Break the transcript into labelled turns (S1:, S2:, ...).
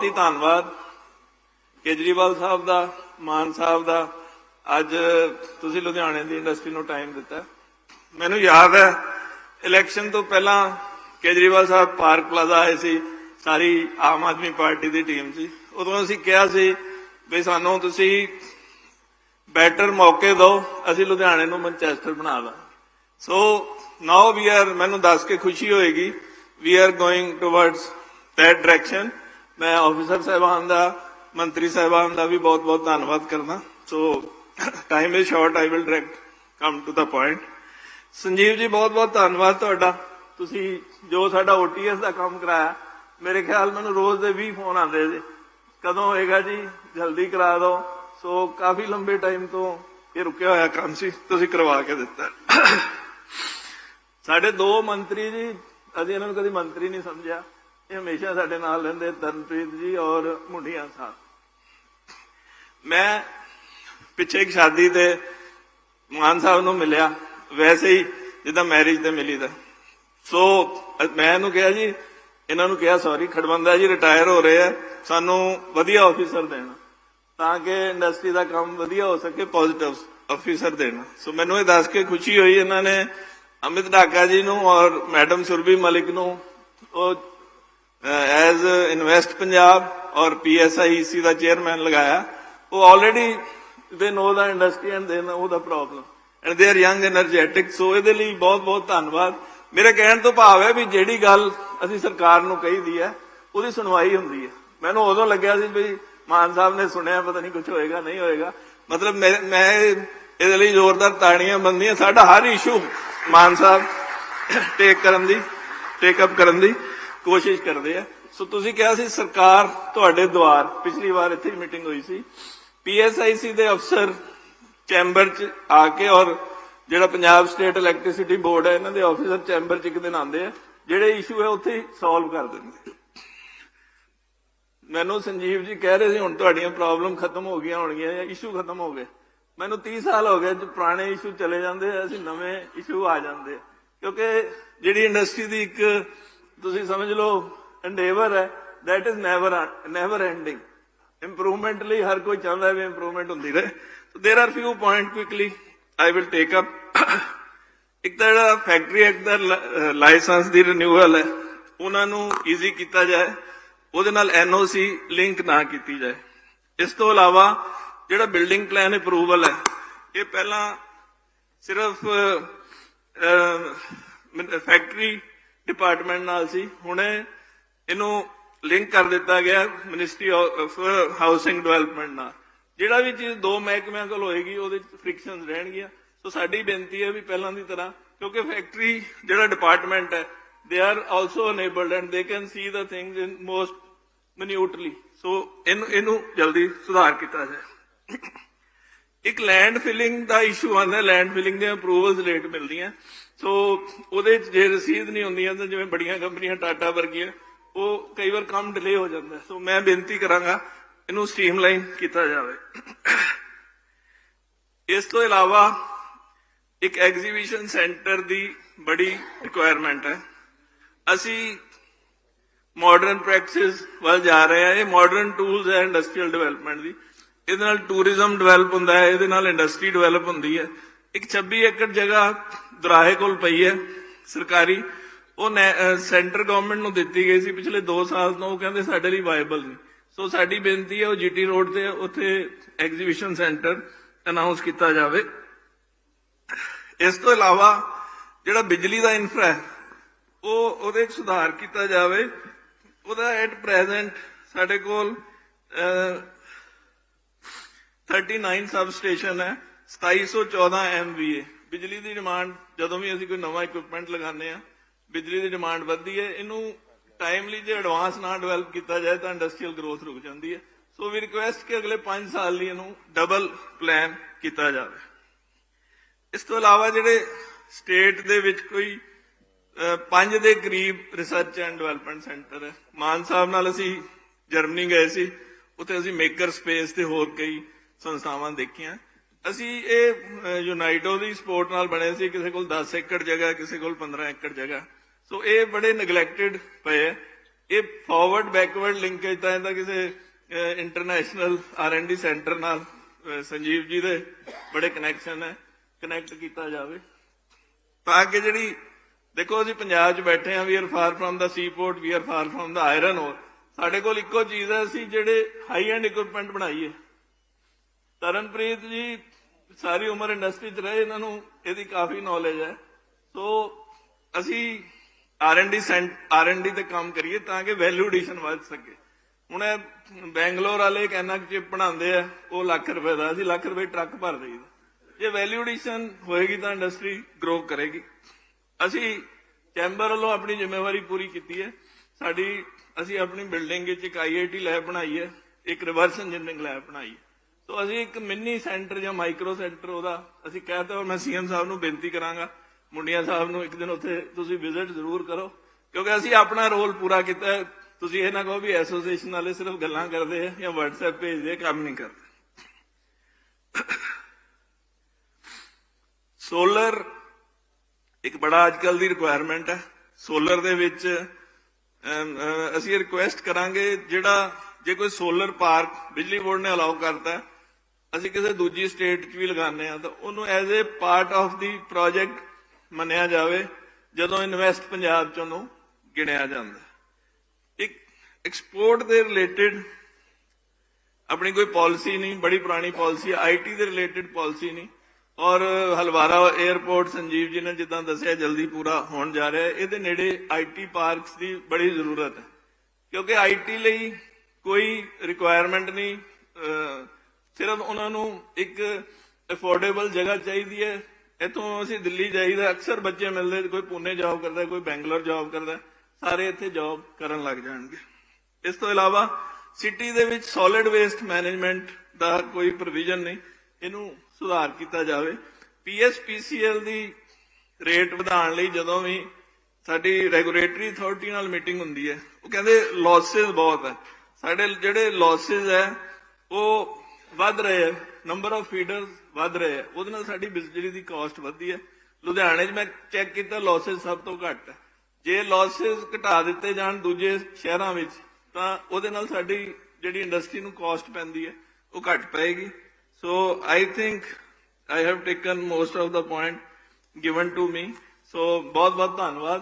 S1: ਬਹੁਤ ਹੀ ਧੰਨਵਾਦ ਕੇਜਰੀਵਾਲ ਸਾਹਿਬ ਦਾ, ਮਾਨ ਸਾਹਿਬ ਦਾ। ਅੱਜ ਤੁਸੀਂ ਲੁਧਿਆਣੇ ਦੀ ਇੰਡਸਟਰੀ ਨੂੰ ਟਾਈਮ ਦਿੱਤਾ। ਮੈਨੂੰ ਯਾਦ ਹੈ ਇਲੈਕਸ਼ਨ ਤੋਂ ਪਹਿਲਾਂ ਕੇਜਰੀਵਾਲ ਸਾਹਿਬ ਪਾਰਕ ਪਲਾਜ਼ਾ ਆਏ ਸੀ, ਸਾਰੀ ਆਮ ਆਦਮੀ ਪਾਰਟੀ ਦੀ ਟੀਮ ਸੀ। ਉਦੋਂ ਅਸੀਂ ਕਿਹਾ ਸੀ ਵੀ ਸਾਨੂੰ ਤੁਸੀਂ ਬੈਟਰ ਮੌਕੇ ਦਿਓ, ਅਸੀਂ ਲੁਧਿਆਣੇ ਨੂੰ ਮੈਨਚੈਸਟਰ ਬਣਾ ਦਾਂ ਸੋ ਨਾਓ ਵੀ ਆਰ ਮੈਨੂੰ ਦੱਸ ਕੇ ਖੁਸ਼ੀ ਹੋਏਗੀ we are going towards that direction ਮੈਂ ਆਫੀਸਰ ਸਾਹਿਬਾਨ ਦਾ, ਮੰਤਰੀ ਸਾਹਿਬਾਨ ਦਾ ਵੀ ਬਹੁਤ ਬਹੁਤ ਧੰਨਵਾਦ ਕਰਦਾ। So time is short I will direct come to the point Sanjeev ji, ਬਹੁਤ ਬਹੁਤ ਧੰਨਵਾਦ ਤੁਹਾਡਾ। ਤੁਸੀਂ ਜੋ ਸਾਡਾ ਓਟੀਐਸ ਦਾ ਕੰਮ ਕਰਾਇਆ, ਮੇਰੇ ਖਿਆਲ ਮੈਨੂੰ ਰੋਜ਼ ਦੇ 20 ਫੋਨ ਆਉਂਦੇ ਸੀ ਕਦੋਂ ਹੋਏਗਾ ਜੀ? ਜਲਦੀ ਕਰਾ ਦਿਓ। ਸੋ ਕਾਫੀ ਲੰਬੇ ਟਾਈਮ ਤੋਂ ਇਹ ਰੁਕਿਆ ਹੋਇਆ ਕੰਮ ਸੀ। ਤੁਸੀਂ ਕਰਵਾ ਕੇ ਦਿੱਤਾ। ਸਾਡੇ ਦੋ ਮੰਤਰੀ ਜੀ ਅਸੀਂ ਇਹਨਾਂ ਨੂੰ ਕਦੀ ਮੰਤਰੀ ਨਹੀਂ ਸਮਝਿਆ। ਇਹ ਹਮੇਸ਼ਾ ਸਾਡੇ ਨਾਲ ਰਹਿੰਦੇ ਤਰਨਪ੍ਰੀਤ ਜੀ ਔਰ ਮੁੰਡੀਆਂ ਸਾਹਿਬ ਮੈਂ ਪਿੱਛੇ ਇੱਕ ਸ਼ਾਦੀ ਤੇ ਮਾਨ ਸਾਹਿਬ ਨੂੰ ਮਿਲਿਆ। ਵੈਸੇ ਹੀ ਜਿੱਦਾਂ ਮੈਰਿਜ ਤੇ ਮਿਲੀ ਦਾ ਸੋ ਮੈਂ ਇਹਨੂੰ ਕਿਹਾ ਜੀ, ਇਹਨਾਂ ਨੂੰ ਕਿਹਾ ਸੌਰੀ ਖੜਵੰਦਾ ਜੀ ਰਿਟਾਇਰ ਹੋ ਰਹੇ ਆ। ਸਾਨੂੰ ਵਧੀਆ ਆਫੀਸਰ ਦੇਣਾ। ਤਾਂ ਕਿ ਇੰਡਸਟਰੀ ਦਾ ਕੰਮ ਵਧੀਆ ਹੋ ਸਕੇ ਪੋਜ਼ਿਟਿਵ ਆਫੀਸਰ ਦੇਣਾ। ਸੋ ਮੈਨੂੰ ਇਹ ਦੱਸ ਕੇ ਖੁਸ਼ੀ ਹੋਈ ਇਹਨਾਂ ਨੇ। ਅਮਿਤ ਢਾਕਾ ਜੀ ਨੂੰ ਔਰ ਮੈਡਮ ਸੁਰਭੀ ਮਲਿਕ ਨੂੰ। ਉਹ ਐਜ਼ ਇਨਵੈਸਟ ਪੰਜਾਬ ਔਰ ਪੀਐਸਆਈਸੀ ਦਾ ਚੇਅਰਮੈਨ ਲਗਾਇਆ, ਉਹ ਆਲਰੇਡੀ ਦੇ ਨੋ the industry and they know the problem and they are young energetic so ਇਹਦੇ ਲਈ ਬਹੁਤ ਬਹੁਤ ਧੰਨਵਾਦ। ਮੇਰੇ ਕਹਿਣ ਤੋਂ ਭਾਵ ਹੈ ਵੀ ਜਿਹੜੀ ਗੱਲ ਅਸੀਂ ਸਰਕਾਰ ਨੂੰ ਕਹੀ ਦੀ ਹੈ, ਉਹਦੀ ਸੁਣਵਾਈ ਹੁੰਦੀ ਹੈ। ਮੈਨੂੰ ਉਦੋਂ ਲੱਗਿਆ ਸੀ ਵੀ ਮਾਨ ਸਾਹਿਬ ਨੇ ਸੁਣਿਆ, ਪਤਾ ਨਹੀਂ ਕੁਝ ਹੋਏਗਾ, ਨਹੀਂ ਹੋਏਗਾ। ਮਤਲਬ ਮੈਂ ਇਹਦੇ ਲਈ ਜ਼ੋਰਦਾਰ ਤਾੜੀਆਂ ਬੰਦੀਆਂ ਸਾਡਾ ਹਰ ਇਸ਼ੂ ਮਾਨ ਸਾਹਿਬ ਟੇਕ ਕਰਨ ਦੀ ਟੇਕ ਅਪ ਕਰਨ ਦੀ। ਕੋਸ਼ਿਸ਼ ਕਰਦੇ ਆ। ਸੋ ਤੁਸੀਂ ਕਿਹਾ ਸੀ ਸਰਕਾਰ ਤੁਹਾਡੇ ਦੁਆਰ ਪਿਛਲੀ ਵਾਰ ਇੱਥੇ ਮੀਟਿੰਗ ਹੋਈ ਸੀ। ਪੀਐਸਆਈਸੀ ਦੇ ਅਫਸਰ ਚੈਂਬਰ ਚ ਆ ਕੇ ਔਰ ਜਿਹੜਾ ਪੰਜਾਬ ਸਟੇਟ ਇਲੈਕਟ੍ਰਿਸਿਟੀ ਬੋਰਡ ਹੈ ਇਹਨਾਂ ਦੇ ਆਫੀਸਰ ਚੈਂਬਰ ਚ ਇੱਕ ਦਿਨ ਆਉਂਦੇ ਆ। ਜਿਹੜੇ ਇਸ਼ੂ ਹੈ ਉੱਥੇ ਹੀ ਸੋਲਵ ਕਰ ਦਿੰਦੇ ਮੈਨੂੰ ਸੰਜੀਵ ਜੀ ਕਹਿ ਰਹੇ ਸੀ ਹੁਣ ਤੁਹਾਡੀਆਂ ਪ੍ਰੋਬਲਮ ਖਤਮ ਹੋ ਗਈਆਂ ਹੋਣਗੀਆਂ ਜਾਂ ਇਸ਼ੂ ਖਤਮ ਹੋ ਗਏ। ਮੈਨੂੰ 30 ਸਾਲ ਹੋ ਗਏ ਜੋ ਪੁਰਾਣੇ ਇਸ਼ੂ ਚਲੇ ਜਾਂਦੇ ਆ, ਅਸੀਂ ਨਵੇਂ ਇਸ਼ੂ ਆ ਜਾਂਦੇ ਆ। ਕਿਉਂਕਿ ਜਿਹੜੀ ਇੰਡਸਟਰੀ ਦੀ ਇੱਕ ਤੁਸੀਂ ਸਮਝ ਲਓ ਐਂਡੇਵਰ ਹੈ, that is never never ending. Improvement ਲਈ ਹਰ ਕੋਈ ਚਾਹੁੰਦਾ ਵੀ ਇੰਪਰੂਵਮੈਂਟ ਹੁੰਦੀ ਰਹੇ। So, there are few point quickly i will take up. ਇੱਕ ਤਾਂ ਜਿਹੜਾ ਫੈਕਟਰੀ ਐਕਟ ਦਾ ਲਾਇਸੈਂਸ ਦੀ ਰਿਨਿਊਅਲ ਹੈ, ਉਹਨਾਂ ਨੂੰ ਈਜ਼ੀ ਕੀਤਾ ਜਾਏ। ਉਹਦੇ ਨਾਲ ਐਨਓਸੀ ਲਿੰਕ ਨਾ ਕੀਤੀ ਜਾਏ। ਇਸ ਤੋਂ ਇਲਾਵਾ ਜਿਹੜਾ ਬਿਲਡਿੰਗ ਪਲਾਨ ਅਪਰੂਵਲ ਹੈ, ਇਹ ਪਹਿਲਾਂ ਸਿਰਫ ਫੈਕਟਰੀ ਡਿਪਾਰਟਮੈਂਟ ਨਾਲ ਸੀ। ਹੁਣੇ ਇਹਨੂੰ ਲਿੰਕ ਕਰ ਦਿੱਤਾ ਗਿਆ ਮਿਨਿਸਟਰੀ ਆਫ ਹਾਊਸਿੰਗ ਡਿਵੈਲਪਮੈਂਟ ਨਾਲ। ਜਿਹੜਾ ਵੀ ਚੀਜ਼ ਦੋ ਮਹਿਕਮਿਆਂ ਕੋਲ ਹੋਏਗੀ, ਉਹਦੇ ਚ ਫ੍ਰਿਕਸ਼ਨਸ ਰਹਿਣਗੀਆਂ। ਸੋ ਸਾਡੀ ਬੇਨਤੀ ਹੈ ਵੀ ਪਹਿਲਾਂ ਦੀ ਤਰ੍ਹਾਂ, ਕਿਉਂਕਿ ਫੈਕਟਰੀ ਜਿਹੜਾ ਡਿਪਾਰਟਮੈਂਟ ਹੈ they are also enabled and they can see the things in most minutely so ਇਹਨੂੰ ਇਹਨੂੰ ਜਲਦੀ ਸੁਧਾਰ ਕੀਤਾ ਜਾਏ। ਇੱਕ ਲੈਂਡ ਫਿਲਿੰਗ ਦਾ ਇਸ਼ੂ ਆਉਂਦਾ ਲੈਂਡ ਫਿਲਿੰਗ ਦੀਆਂ ਅਪਰੂਵਲਸ ਲੇਟ ਮਿਲਦੀਆਂ। ਸੋ ਉਹਦੇ 'ਚ ਜੇ ਰਸੀਦ ਨਹੀਂ ਹੁੰਦੀਆਂ ਤਾਂ ਜਿਵੇਂ ਬੜੀਆਂ ਕੰਪਨੀਆਂ ਟਾਟਾ ਵਰਗੀਆਂ, ਉਹ ਕਈ ਵਾਰ ਕੰਮ ਡਿਲੇ ਹੋ ਜਾਂਦਾ ਸੋ ਮੈਂ ਬੇਨਤੀ ਕਰਾਂਗਾ, ਇਹਨੂੰ ਸਟ੍ਰੀਮਲਾਈਨ ਕੀਤਾ ਜਾਵੇ। ਇਸ ਤੋਂ ਇਲਾਵਾ, ਇੱਕ ਐਗਜ਼ੀਬਿਸ਼ਨ ਸੈਂਟਰ ਦੀ ਬੜੀ ਰਿਕੁਆਇਰਮੈਂਟ ਹੈ। ਅਸੀਂ ਮਾਡਰਨ ਪ੍ਰੈਕਟਿਸ ਵੱਲ ਜਾ ਰਹੇ ਹਾਂ। ਇਹ ਮਾਡਰਨ ਟੂਲਸ ਹੈ ਇੰਡਸਟਰੀਅਲ ਡਿਵੈਲਪਮੈਂਟ ਦੀ। ਇਹਦੇ ਨਾਲ ਟੂਰਿਜ਼ਮ ਡਿਵੈਲਪ ਹੁੰਦਾ ਹੈ, ਇਹਦੇ ਨਾਲ ਇੰਡਸਟਰੀ ਡਿਵੈਲਪ ਹੁੰਦੀ ਹੈ। ਇੱਕ 26 ਏਕੜ ਜਗ੍ਹਾ ਦੁਰਾਹੇ ਕੋਲ ਪਈ ਹੈ ਸਰਕਾਰੀ। ਉਹ ਸੈਂਟਰ ਗਵਰਨਮੈਂਟ ਨੂੰ ਦਿੱਤੀ ਗਈ ਸੀ ਪਿਛਲੇ 2 ਸਾਲ ਤੋਂ। ਉਹ ਕਹਿੰਦੇ ਸਾਡੇ ਲਈ ਵਾਇਬਲ ਨਹੀਂ। ਸੋ ਸਾਡੀ ਬੇਨਤੀ ਹੈ, ਉਹ ਜੀਟੀ ਰੋਡ ਤੇ ਉੱਥੇ ਐਗਜ਼ੀਬਿਸ਼ਨ ਸੈਂਟਰ ਅਨਾਉਂਸ ਕੀਤਾ ਜਾਵੇ। ਇਸ ਤੋਂ ਇਲਾਵਾ ਜਿਹੜਾ ਬਿਜਲੀ ਦਾ ਇਨਫਰਾ ਹੈ, ਉਹ, ਉਹਦੇ 'ਚ ਸੁਧਾਰ ਕੀਤਾ ਜਾਵੇ। ਉਹਦਾ ਐਟ ਪ੍ਰੈਜ਼ੈਂਟ ਸਾਡੇ ਕੋਲ 39 ਸਬ ਸਟੇਸ਼ਨ ਹੈ 2714 ਐਮਵੀਏ ਬਿਜਲੀ ਦੀ ਡਿਮਾਂਡ, ਜਦੋਂ ਵੀ ਅਸੀਂ ਕੋਈ ਨਵਾਂ ਇਕਵਿਪਮੈਂਟ ਲਗਾਉਂਦੇ ਆ ਬਿਜਲੀ ਦੀ ਡਿਮਾਂਡ ਵੱਧਦੀ ਹੈ, ਇਹਨੂੰ ਟਾਈਮਲੀ ਜੇ ਐਡਵਾਂਸ ਨਾ ਡਿਵੈਲਪ ਕੀਤਾ ਜਾਏ ਤਾਂ ਇੰਡਸਟਰੀਅਲ ਗਰੋਥ ਰੁਕ ਜਾਂਦੀ ਹੈ। ਸੋ ਵੀ ਰਿਕੁਐਸਟ ਕਿ ਅਗਲੇ 5 ਸਾਲ ਲਈ ਇਹਨੂੰ ਡਬਲ ਪਲਾਨ ਕੀਤਾ ਜਾਵੇ। ਇਸ ਤੋਂ ਇਲਾਵਾ ਜਿਹੜੇ ਸਟੇਟ ਦੇ ਵਿੱਚ ਕੋਈ ਪੰਜ ਦੇ ਕਰੀਬ ਰਿਸਰਚ ਐਂਡ ਡਿਵੈਲਪਮੈਂਟ ਸੈਂਟਰ ਹੈ। ਮਾਨ ਸਾਹਿਬ ਨਾਲ ਅਸੀਂ ਜਰਮਨੀ ਗਏ ਸੀ, ਉੱਥੇ ਅਸੀਂ ਮੇਕਰ ਸਪੇਸ ਤੇ ਹੋਰ ਕਈ ਸੰਸਥਾਵਾਂ ਦੇਖੀਆਂ। ਅਸੀਂ ਇਹ ਯੂਨਾਈਟੋ ਦੀ ਸਪੋਰਟ ਨਾਲ ਬਣੇ ਸੀ, ਕਿਸੇ ਕੋਲ 10 ਏਕੜ ਜਗ੍ਹਾ, ਕਿਸੇ ਕੋਲ 15 ਏਕੜ ਜਗ੍ਹਾ। ਸੋ ਇਹ ਬੜੇ ਨੈਗਲੈਕਟਡ ਪਏ। ਹੈ ਇਹ ਫਾਰਵਰਡ ਬੈਕਵਰਡ ਲਿੰਕੇਜ ਤਾਂ ਇਹਦਾ ਕਿਸੇ international R and D centre ਨਾਲ ਸੰਜੀਵ ਜੀ ਦੇ ਬੜੇ ਕਨੈਕਸ਼ਨ ਹੈ। ਕਨੈਕਟ ਕੀਤਾ ਜਾਵੇ। ਤਾਂ ਕਿ ਜਿਹੜੀ, ਦੇਖੋ ਅਸੀਂ ਪੰਜਾਬ 'ਚ ਬੈਠੇ ਆ we are far from the sea port we are far from the iron ore ਸਾਡੇ ਕੋਲ ਇੱਕੋ ਚੀਜ਼ ਹੈ, ਅਸੀਂ ਜਿਹੜੇ ਹਾਈ ਐਂਡ ਇਕਵਿਪਮੈਂਟ ਬਣਾਈਏ। ਤਰਨਪ੍ਰੀਤ ਜੀ, ਸਾਰੀ ਉਮਰ ਇੰਡਸਟਰੀ 'ਚ ਰਹੇ, ਇਹਨਾਂ ਨੂੰ ਇਹਦੀ ਕਾਫੀ ਨੌਲੇਜ ਹੈ। ਸੋ ਅਸੀਂ ਆਰ&ਡੀ ਸੈਂਟ ਆਰ&ਡੀ ਤੇ ਕੰਮ ਕਰੀਏ ਤਾਂ ਕਿ ਵੈਲਿਊ ਐਡੀਸ਼ਨ ਵੱਧ ਸਕੇ। ਹੁਣ ਇਹ ਬੈਂਗਲੌਰ ਵਾਲੇ ਕਹਿੰਨਾ ਚਿਪ ਬਣਾਉਂਦੇ ਆ, ਉਹ ਲੱਖ ਰੁਪਏ ਦਾ, ਅਸੀਂ ਲੱਖ ਰੁਪਏ ਟਰੱਕ ਭਰ ਦੇਈਦਾ ਜੇ ਵੈਲਿਊ ਐਡੀਸ਼ਨ ਹੋਏਗੀ ਤਾਂ ਇੰਡਸਟਰੀ ਗਰੋ ਕਰੇਗੀ। ਅਸੀਂ ਚੈਂਬਰ ਵੱਲੋਂ ਆਪਣੀ ਜ਼ਿੰਮੇਵਾਰੀ ਪੂਰੀ ਕੀਤੀ ਹੈ। ਸਾਡੀ, ਅਸੀਂ ਆਪਣੀ ਬਿਲਡਿੰਗ ਵਿੱਚ ਇੱਕ ਆਈਆਈਟੀ ਲੈਬ ਬਣਾਈ ਹੈ, ਇੱਕ ਰਿਵਰਸ ਇੰਜੀਨੀਅਰਿੰਗ ਲੈਬ ਬਣਾਈ ਹੈ। ਸੋ ਅਸੀਂ ਇੱਕ ਮਿੰਨੀ ਸੈਂਟਰ ਜਾਂ ਮਾਈਕਰੋ ਸੈਂਟਰ ਉਹਦਾ ਅਸੀਂ ਕਹਿਤਾ ਔਰ ਮੈਂ ਸੀਐਮ ਸਾਹਿਬ ਨੂੰ ਬੇਨਤੀ ਕਰਾਂਗਾ, ਮੁੰਡਿਆ ਸਾਹਿਬ ਨੂੰ ਇੱਕ ਦਿਨ ਉੱਥੇ ਤੁਸੀਂ ਵਿਜ਼ਿਟ ਜ਼ਰੂਰ ਕਰੋ, ਕਿਉਂਕਿ ਅਸੀਂ ਆਪਣਾ ਰੋਲ ਪੂਰਾ ਕੀਤਾ ਤੁਸੀਂ ਇਹ ਨਾ ਕਹੋ ਵੀ ਐਸੋਸੀਏਸ਼ਨ ਵਾਲੇ ਸਿਰਫ ਗੱਲਾਂ ਕਰਦੇ ਆ ਜਾਂ WhatsApp ਭੇਜਦੇ ਕੰਮ ਨਹੀਂ ਕਰਦੇ। ਸੋਲਰ ਇੱਕ ਬੜਾ ਅੱਜਕੱਲ ਦੀ ਰਿਕੁਆਇਰਮੈਂਟ ਹੈ। ਸੋਲਰ ਦੇ ਵਿੱਚ ਅਸੀਂ ਰਿਕੁਐਸਟ ਕਰਾਂਗੇ ਜਿਹੜਾ ਜੇ ਕੋਈ ਸੋਲਰ ਪਾਰਕ ਬਿਜਲੀ ਬੋਰਡ ਨੇ ਅਲਾਉ ਕਰਤਾ ਅਸੀਂ ਕਿਸੇ ਦੂਜੀ ਸਟੇਟ 'ਚ ਵੀ ਲਗਾਉਂਦੇ ਆ ਤਾਂ ਉਹਨੂੰ as a part of the project ਮੰਨਿਆ ਜਾਵੇ, ਜਦੋਂ ਇਨਵੈਸਟ ਪੰਜਾਬ 'ਚ ਉਹਨੂੰ ਗਿਣਿਆ ਜਾਂਦਾ। ਇੱਕ ਐਕਸਪੋਰਟ ਦੇ ਰਿਲੇਟਡ ਆਪਣੀ ਕੋਈ ਪਾਲਿਸੀ ਨਹੀਂ, ਬੜੀ ਪੁਰਾਣੀ ਪਾਲਿਸੀ ਹੈ ਆਈਟੀ ਦੇ ਰਿਲੇਟਡ ਪਾਲਿਸੀ ਨਹੀਂ, ਔਰ ਹਲਵਾਰਾ 에ਅਰਪੋਰਟ ਸੰਜੀਵ ਜੀ ਨੇ ਜਿੱਦਾਂ ਦੱਸਿਆ, ਜਲਦੀ ਪੂਰਾ ਹੋਣ ਜਾ ਰਿਹਾ ਹੈ, ਇਹਦੇ ਨੇੜੇ ਆਈਟੀ ਪਾਰਕਸ ਦੀ ਬੜੀ ਜ਼ਰੂਰਤ ਹੈ। ਕਿਉਂਕਿ ਆਈਟੀ ਲਈ ਕੋਈ ਰਿਕੁਆਇਰਮੈਂਟ ਨਹੀਂ ਸਿਰਫ ਉਹਨਾਂ ਨੂੰ ਇੱਕ ਅਫੋਰਡੇਬਲ ਜਗ੍ਹਾ ਚਾਹੀਦੀ ਹੈ। ਇਥੋਂ ਅਸੀਂ ਦਿੱਲੀ ਜਾਈਦਾ, ਅਕਸਰ ਬੱਚੇ ਮਿਲਦੇ, ਕੋਈ ਪੁਣੇ ਜੌਬ ਕਰਦਾ, ਕੋਈ ਬੈਂਗਲੌਰ ਜੌਬ ਕਰਦਾ, ਸਾਰੇ ਇੱਥੇ ਜੌਬ ਕਰਨ ਲੱਗ ਜਾਣਗੇ। ਇਸ ਤੋਂ ਇਲਾਵਾ ਸਿਟੀ ਦੇ ਵਿੱਚ ਸੋਲਿਡ ਵੇਸਟ ਮੈਨੇਜਮੈਂਟ ਦਾ ਕੋਈ ਪ੍ਰੋਵੀਜ਼ਨ ਨਹੀਂ, ਇਹਨੂੰ ਸੁਧਾਰ ਕੀਤਾ ਜਾਵੇ। ਪੀਐਸਪੀਸੀਐਲ ਦੀ ਰੇਟ ਵਧਾਉਣ ਲਈ ਜਦੋਂ ਵੀ ਸਾਡੀ ਰੈਗੂਲੇਟਰੀ ਅਥਾਰਟੀ ਨਾਲ ਮੀਟਿੰਗ ਹੁੰਦੀ ਹੈ, ਉਹ ਕਹਿੰਦੇ ਲਾਸਸ ਬਹੁਤ ਹੈ। ਸਾਡੇ ਜਿਹੜੇ ਲਾਸਸ ਹੈ, ਉਹ ਵੱਧ ਰਹੇ ਹੈ ਨੰਬਰ ਆਫ ਫੀਡਰਸ ਵੱਧ ਰਹੇ ਹੈ ਉਹਦੇ ਨਾਲ ਸਾਡੀ ਬਿਜਲੀ ਦੀ ਕਾਸਟ ਵੱਧਦੀ ਹੈ ਲੁਧਿਆਣੇ 'ਚ ਮੈਂ ਚੈੱਕ ਕੀਤਾ ਲਾਸਸ ਸਭ ਤੋਂ ਘੱਟ ਹੈ ਜੇ ਲਾਸਸ ਘਟਾ ਦਿੱਤੇ ਜਾਣ ਦੂਜੇ ਸ਼ਹਿਰਾਂ ਵਿੱਚ, ਤਾਂ ਉਹਦੇ ਨਾਲ ਸਾਡੀ ਜਿਹੜੀ ਇੰਡਸਟਰੀ ਨੂੰ ਕਾਸਟ ਪੈਂਦੀ ਹੈ ਉਹ ਘਟ ਪਏਗੀ। So I think I have taken most of the point given to me so ਬਹੁਤ ਬਹੁਤ ਧੰਨਵਾਦ।